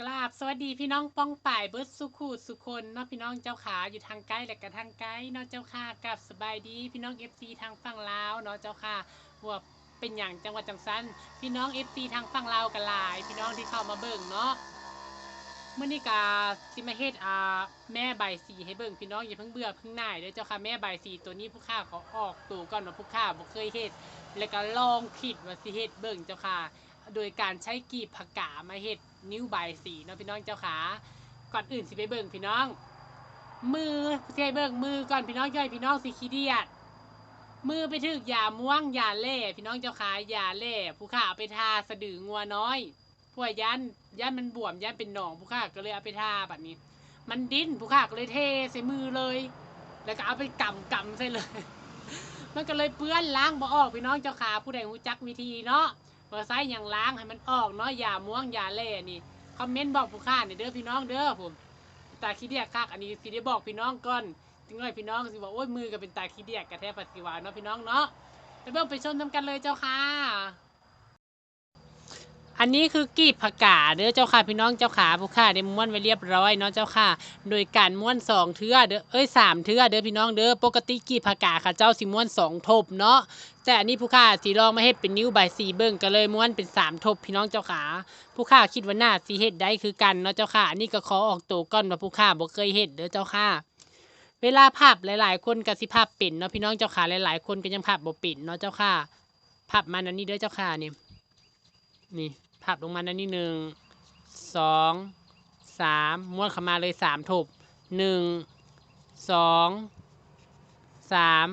กราบสวัสดีพี่น้องป้องป่ายเบิร์ดสุขูสุคนเนาะพี่น้องเจ้าขาอยู่ทางใกล้และก็ทางไกลเนาะเจ้าค่ะกับสบายดี พี่น้องเอฟซีทางฝั่งลาวเนาะเจ้าค่ะว่าเป็นอย่างจังหวัดจังสันพี่น้องเอฟซีทางฝั่งลาวกันหลาย พี่น้องที่เข้ามาเบิ่งเนาะเมื่อนี้กาสิมาเฮ็ดอ่าแม่ใบสีให้เบิ่งพี่น้องอย่าเพิ่งเบื่อเพิ่งหน่ายเด้อเจ้าค่ะแม่ใบสีตัวนี้ผู้ข้าขอออกตัวก่อนว่าผู้ข้าบ่เคยเฮ็ดแล้วก็ลองผิดว่าสิเฮ็ดเบิ่งเจ้าค่ะ โดยการใช้กีบผักกามาเฮ็ดนิ้วใบสีเนาะพี่น้องเจ้าขาก่อนอื่นสิไปเบิ่งพี่น้อง มือสิให้เบิ่งมือก่อนพี่น้องย่อยพี่น้องสิขี้เดียดมือไปถึกยาม่วงยาเล่ พี่น้องเจ้าขายาเล่ ผู้ข้าเอาไปทาสะดืองัวน้อยพวกยันยันมันบวมยันเป็นหนองผู้ข้าก็เลยเอาไปทาแบบนี้ มันดิ้นผู้ข้าก็เลยเทใส่มือเลย แล้วก็เอาไปกำกำใส่เลย มันก็เลยเปื้อนล้างบ่ออกพี่น้องเจ้าขาผู้ใดรู้จักวิธีเนาะ เบอร์ไซส์อย่างล้างให้มันออกเนาะอย่าม่วงอย่าเล่นี่คอมเมนต์บอกผู้ค้าเนี่ยเด้อพี่น้องเด้อผมตาขี้เดียกคักอันนี้สิได้บอกพี่น้องก่อนจึงหน่อยพี่น้องสิบอกโอ้ยมือก็เป็นตาขี้เดียกกระแทกปฏิวาเนาะพี่น้องเนาะไปเบิ่งไปชมทำกันเลยเจ้าค่ะ อันนี้คือกีบผักกาเด้อเจ้าค่ะพี่น้องเจ้าขาผู้ค้าได้ม้วนไว้เรียบร้อยเนาะเจ้าค่ะ โดยการม้วนสองเทื่อเด้อเอ้ยสามเทื่อเด้อพี่น้องเด้อปกติกีบผักกาค่ะเจ้าสิม้วนสองทบเนาะแต่อันนี้ผู้ค่าสีลองมาเฮ็ดเป็นนิ้วใบสีเบิ่งก็เลยม้วนเป็นสามทบพี่น้องเจ้าขาผู้ค่าคิดว่าน่าสีเฮ็ดได้คือกันเนาะเจ้าค่ะอันนี้ก็ขอออกตัวก่อนว่าผู้ค่าบ่เคยเฮ็ดเด้อเจ้าค่ะเวลาพับหลาย ๆ คนก็สิพับเป็นเนาะพี่น้องเจ้าขาหลาย ๆ คนก็ยังพับบ่เป็นเนาะเจ้าค่ะพับมันอันนี้เด้อเจ้าค่ะนี่นี่ พับลงมาอันนี้หนึ่งสองสามม้วนเข้ามาเลยสามทบหนึ่งสองสาม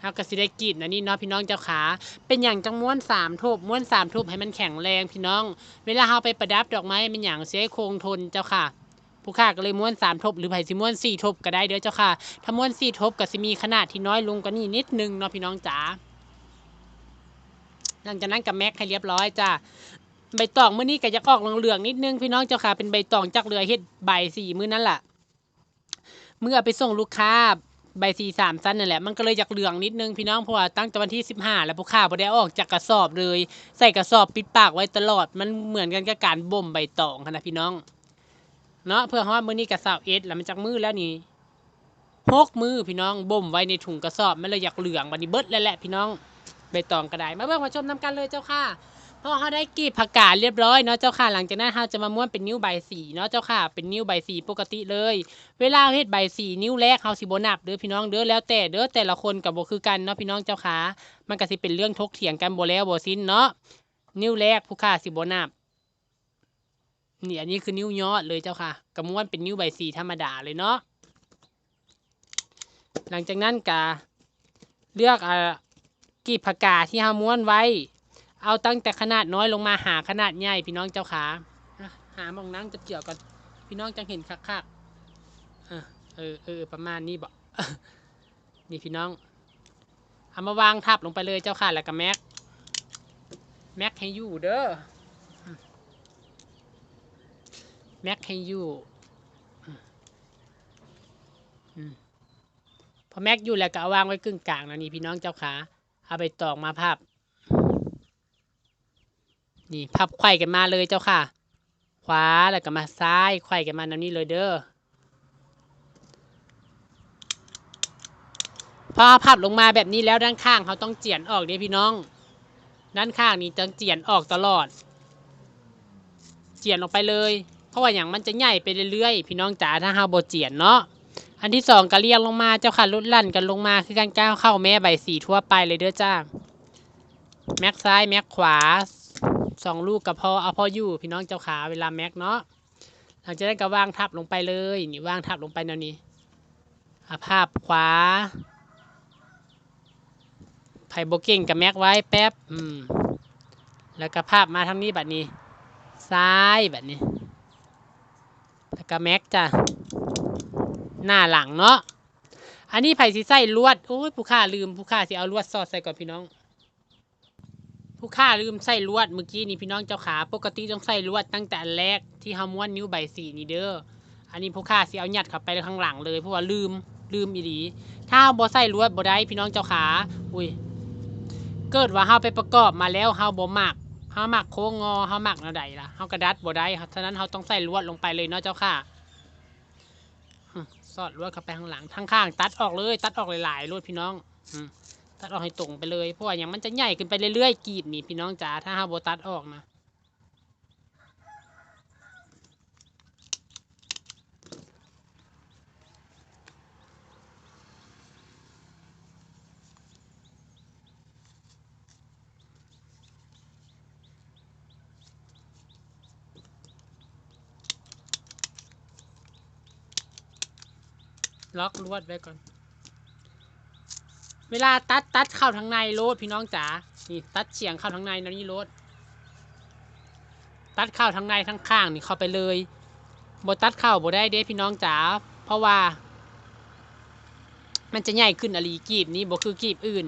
เฮาก็สิได้กีดนะนี่เนาะพี่น้องเจ้าขา เป็นอย่างจังม้วนสามทบม้วนสามทบให้มันแข็งแรงพี่น้อง เวลาเฮาไปประดับดอกไม้เป็นอย่างเสียคงทนเจ้าค่ะ ผู้ค่าก็เลยม้วนสามทบหรือไผ่สิม้วนสี่ทบก็ได้เด้อเจ้าค่ะ ถ้าม้วนสี่ทบก็สิมีขนาดที่น้อยลงกว่านี้นิดนึงเนาะพี่น้องจ๋า หลังจากนั้นกับแม็กให้เรียบร้อยจ้าใบตองมื้อนี้ก็จะออกเหลืองๆนิดนึงพี่น้องเจ้าค่ะเป็นใบตองจากเรือเฮ็ดใบสี่มื้อนั้นแหละเมื่อไปส่งลูกค้าใบสี่สามสั้นนั่นแหละมันก็เลยอยากเหลืองนิดนึงพี่น้องเพราะว่าตั้งแต่วันที่สิบห้าแล้วผู้ค้าบ่ได้ออกจากกระสอบเลย ใส่กระสอบปิดปากไว้ตลอดมันเหมือนกันกับการบ่มใบตองค่ะนะพี่น้องเนาะเพื่อฮอดมื้อนี้กระสอบเอสแล้วมันจากมือแล้วนี่หกมือพี่น้องบ่มไว้ในถุงกระสอบมันเลยอยากเหลืองบัดนี้เบิดแล้วแหละพี่น้อง ใบตองก็ได้มาเบิ่งมาชมนํกันเลยเจ้าค่ะพอเขาได้กรีบผักกาดเรียบร้อยเนาะเจ้าค่ะ หลังจากนั้นเราจะมาม้วนเป็นนิ้วใบสีเนาะเจ้าค่ะ เป็นนิ้วใบสีปกติเลย เวลาเฮ็ดใบสีนิ้วแรกเฮาสิบนับเด้อพี่น้องเด้อแล้วแต่เด้อแต่ละคนกับบ่คือกันเนาะพี่น้องเจ้าขามันก็สิเป็นเรื่องทกเถียงกันบ่แล้วบ่สิ้นเนาะนิ้วแรกผู้ค่าสิบนับนี่อันนี้คือนิ้วยอดเลยเจ้าค่ะกระม้วนเป็นนิ้วใบสีธรรมดาเลยเนาะหลังจากนั้นก็เลือกอ่า กีบผักกาดที่เฮาม้วนไว้ เอาตั้งแต่ขนาดน้อยลงมาหาขนาดใหญ่พี่น้องเจ้าขาหามองนั่งจะเกี่ยวกันพี่น้องจังเห็นคักๆเออเออประมาณนี้บอกนี่พี่น้องเอามาวางทับลงไปเลยเจ้าค่ะแล้วก็แม็กแม็กให้อยู่เด้อแม็กให้อยู่พอแม็กอยู่แล้วก็เอาวางไว้กึ่งกลางนะนี่พี่น้องเจ้าขา เอาไปตอกมาพับ นี่พับไขว้กันมาเลยเจ้าค่ะ ขวาแล้วก็มาซ้ายไขว้กันมาแนวนี้เลยเด้อพอพับลงมาแบบนี้แล้วด้านข้างเขาต้องเจียนออกเด้พี่น้อง ด้านข้างนี้ต้องเจียนออกตลอด เจียนออกไปเลย เพราะว่าอย่างมันจะใหญ่ไปเรื่อยๆ พี่น้องจ๋าถ้าเฮาบ่เจียนเนาะ อันที่สองก็เรียงลงมาเจ้าค่ะลดลั่นกันลงมาคือการก้าวเข้าแม่ใบสีทั่วไปเลยเด้อจ้าแม็กซ้ายแม็กขวาสองลูกกับพอเอาพออยู่พี่น้องเจ้าขาเวลาแม็กเนาะหลังจากนั้นก็วางทับลงไปเลยนี่วางทับลงไปแนวนี้าภาพขวาไผ่โบเก่งกับแม็กไว้แป๊บอืมแล้วก็ภาพมาทางนี้แบบนี้ ซ้ายแบบนี้ แล้วก็แม็กจ้ะ หน้าหลังเนาะอันนี้ไผ่สีใส่ลวดโอ้ยผู้ค่าลืมผู้ค่าสิเอาลวดสอดใส่ก่อนพี่น้อง ผู้ค่าลืมใส่ลวดเมื่อกี้นี่พี่น้องเจ้าขาปกติต้องใส่ลวดตั้งแต่แรกที่เฮาม้วนนิ้วใบสีนี่เด้ออันนี้ผู้ค่าสิเอาหยัดเข้าไปข้างหลังเลยเพราะว่าลืมลืมอีหลีถ้าเฮาบ่ใส่ลวดบ่ได้พี่น้องเจ้าขาอุ้ยเกิดว่าเฮาไปประกอบมาแล้วเฮาบ่มักเฮาหมักโค้งงอเฮาหมักแนวใดล่ะเฮากระดัดบ่ได้ครับฉะนั้นเฮาต้องใส่ลวดลงไปเลยเนาะเจ้าค่ะ สอดลวดเข้าไปข้างหลังข้างๆตัดออกเลย ตัดออกหลายๆลวดพี่น้องตัดออกให้ตรงไปเลยเพราะว่าอย่างมันจะใหญ่ขึ้นไปเรื่อยๆกีบนี่พี่น้องจ๋าถ้าเฮาบ่ตัดออกนะ ล็อกลวดไว้ก่อน เวลาตัดตัดเข้าทางในโลดพี่น้องจ๋า นี่ตัดเฉียงเข้าทางในนะนี่โลด ตัดเข้าทางในทั้งข้างนี่เข้าไปเลยบตัดเข้าบได้เด้พี่น้องจ๋า เพราะว่า มันจะใหญ่ขึ้นอลีกีบนี้บคือกีบอื่น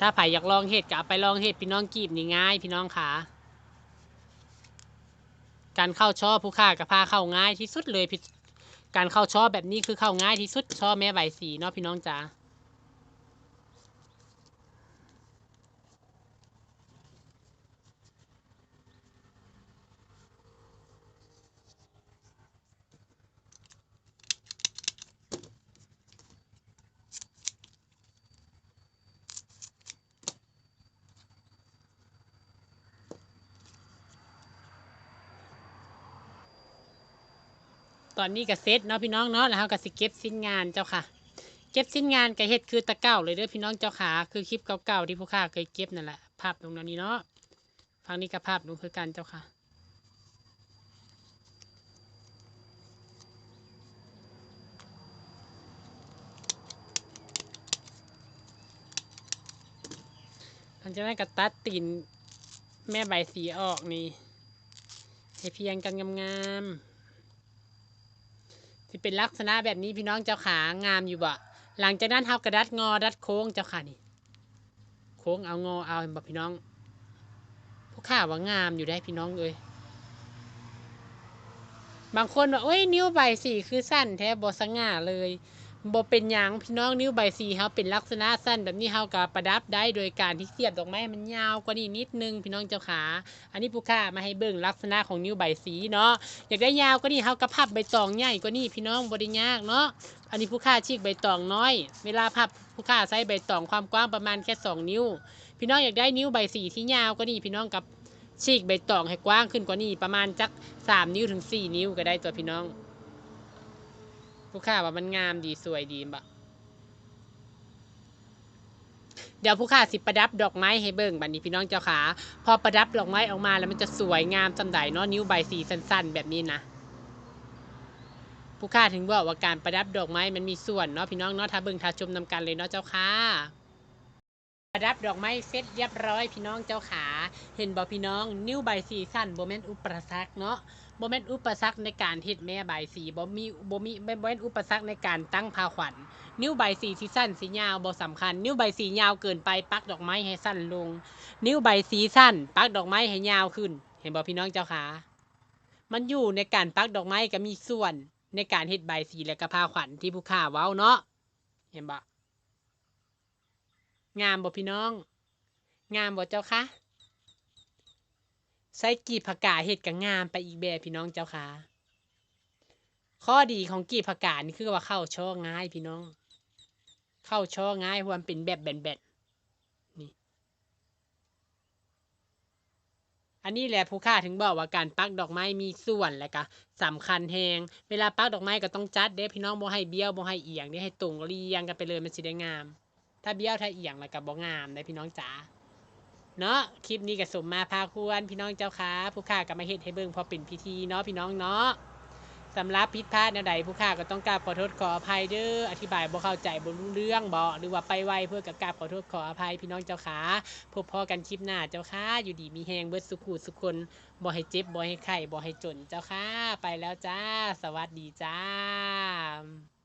ถ้าไผอยากลองเห็ดก็ไปลองเห็ดพี่น้องกีบนี่ง่าย พี่น้องขาการเข้าช่อผู้ค่ากับพาเข้าง่ายที่สุดเลยพี่ การเข้าช่อแบบนี้คือเข้าง่ายที่สุดช่อแม่ใบสีเนาะพี่น้องจ๋า ตอนนี้ก็เซตเนาะพี่น้องเนาะแล้วเราก็สิเก็บสิ้นงานเจ้าค่ะ เก็บสิ้นงานก็เฮ็ดคือตะเก้าเลยเด้อพี่น้องเจ้าขาคือคลิปเก่าๆที่ผู้ค้าเคยเก็บนั่นแหละภาพตรงนั้นนี้เนาะฟังนี้ก็ภาพตรงคือกันเจ้าค่ะหลังจากนั้นก็ตัดตีนแม่ใบสีออกนี่ให้เพียงกันงามๆ ที่เป็นลักษณะแบบนี้พี่น้องเจ้าขางามอยู่บ่หลังจากนั้นเฮากระดัดงอดัดโค้งเจ้าขานี่ โค้งเอางอเอาเห็นบ่พี่น้องผู้ข้าว่างามอยู่ได้พี่น้องเลยบางคนว่าโอ้ยนิ้วใบสี่คือสั้นแท้บ่สง่าเลย บ่เป็นหยังพี่น้องนิ้วใบสีเฮาเป็นลักษณะสั้นแบบนี้เฮาก็ประดับได้โดยการที่เสียบดอกไม้มันยาวกว่านี้นิดนึงพี่น้องเจ้าขา อันนี้ผู้ข้ามาให้เบิ่งลักษณะของนิ้วใบสีเนาะอยากได้ยาวก็นี่เฮากระพับใบตองใหญ่กว่านี่พี่น้องบ่ได้ยากเนาะอันนี้ผู้ค่าชีกใบตองน้อย เวลาพับผู้ค่าใช้ใบตองความกว้างประมาณแค่สองนิ้ว พี่น้องอยากได้นิ้วใบสีที่ยาวก็นี่พี่น้องกับชีกใบตองให้กว้างขึ้นกว่านี้ประมาณจักสามนิ้วถึงสี่นิ้วก็ได้ตัวพี่น้อง ผู้ค่าว่ามันงามดีสวยดีบะเดี๋ยวผู้ค่าสิประดับดอกไม้ให้เบิ่งบัดนี้พี่น้องเจ้าขาพอประดับดอกไม้ออกมาแล้วมันจะสวยงามจำใดเนาะนิ้วใบสีสั้น ๆ แบบนี้นะผู้ค่าถึงบอกว่าการประดับดอกไม้มันมีส่วนเนาะพี่น้องเนาะถ้าเบิ่งถ้าชมนำกันเลยเนาะเจ้าค่ะประดับดอกไม้เสร็จเรียบร้อยพี่น้องเจ้าขา เห็นบ่พี่น้อง นิ้วใบสีสั้นโบแมนอุปสรรคเนาะ บ่แม่นอุปสรรคในการเฮ็ดแม่ใบสีบ่มีบ่มีบ่แม่นอุปสรรคในการตั้งพาขวัญนิ้วใบสีที่สั้นสียาวบ่สำคัญ นิ้วใบสียาวเกินไปปักดอกไม้ให้สั้นลง นิ้วใบสีสั้น ปักดอกไม้ให้ยาวขึ้น เห็นบ่พี่น้องเจ้าขามันอยู่ในการปักดอกไม้ก็มีส่วนในการเฮ็ดใบสีและกระพาขวัญที่ผู้ข่าเว้าเนาะเห็นบ่งามบ่พี่น้อง งามบ่เจ้าคะ ใช้กีบผักกาเฮ็ดก็งามไปอีกแบบพี่น้องเจ้าค่ะ ข้อดีของกีบผักกาดนี่คือว่าเข้าช่อง่ายพี่น้อง เข้าช่อง่ายเพรามเป็นแบบแบนๆนี่ อันนี้แหละผู้ค่าถึงบอกว่าการปักดอกไม้มีส่วนและก็สำคัญแฮงเวลาปักดอกไม้ก็ต้องจัดเด้พี่น้องบ่ให้เบี้ยวบ่ให้เอียงเด้ให้ตรงเรียงกันไปเลยมันสิได้งาม ถ้าเบี้ยวถ้าเอียงแล้วก็บ่งามได้พี่น้องจ๋า เนาะคลิปนี้ก็สมมาพาควรพี่น้องเจ้าค่ะผู้ค่าก็มาเฮ็ดให้เบิ่งพอเป็นพิธีเนาะพี่น้องเนาะสำหรับผิดพลาดแนวใดผู้ค่าก็ต้องกราบขอโทษขออภัยเด้ออธิบายบ่เข้าใจบ่รู้เรื่องบ่หรือว่าไปไวเพื่อกับกราบขอโทษขออภัยพี่น้องเจ้าค่ะพบพอกันคลิปหน้าเจ้าค่ะอยู่ดีมีแหงเบิดสุขุสุขคนบ่ให้เจ็บบ่ให้ไข้บ่ให้จนเจ้าค่ะไปแล้วจ้า สวัสดีจ้า